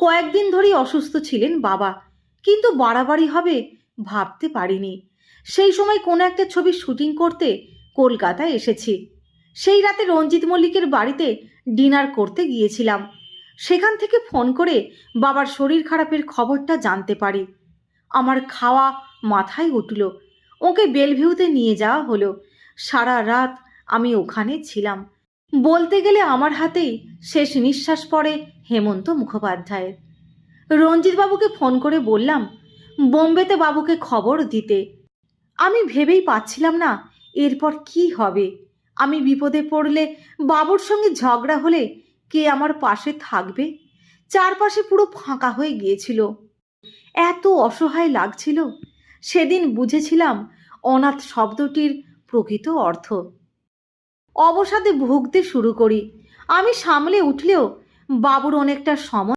কয়েকদিন ধরেই অসুস্থ ছিলেন বাবা, কিন্তু বাড়াবাড়ি হবে ভাবতে পারিনি। সেই সময় কোনো একটা ছবির শুটিং করতে কলকাতায় এসেছি। সেই রাতে রঞ্জিত মল্লিকের বাড়িতে ডিনার করতে গিয়েছিলাম। সেখান থেকে ফোন করে বাবার শরীর খারাপের খবরটা জানতে পারি। আমার খাওয়া মাথায় উঠল। ওকে বেলভিউতে নিয়ে যাওয়া হলো। সারা রাত আমি ওখানে ছিলাম। বলতে গেলে আমার হাতেই শেষ নিঃশ্বাস পড়ে হেমন্ত মুখোপাধ্যায়ের। রঞ্জিতবাবুকে ফোন করে বললাম, বোম্বেতে বাবুকে খবর দিতে। আমি ভেবেই পাচ্ছিলাম না এরপর কি হবে। আমি বিপদে পড়লে বাবুর সঙ্গে ঝগড়া হলে কে আমার পাশে থাকবে? চারপাশে পুরো ফাঁকা হয়ে গিয়েছিল। এত অসহায় লাগছিল। সেদিন বুঝেছিলাম অনাথ শব্দটির প্রকৃত অর্থ। অবসাদে ভুগতে শুরু করি। আমি সামলে উঠলেও বাবুর অনেকটা সময়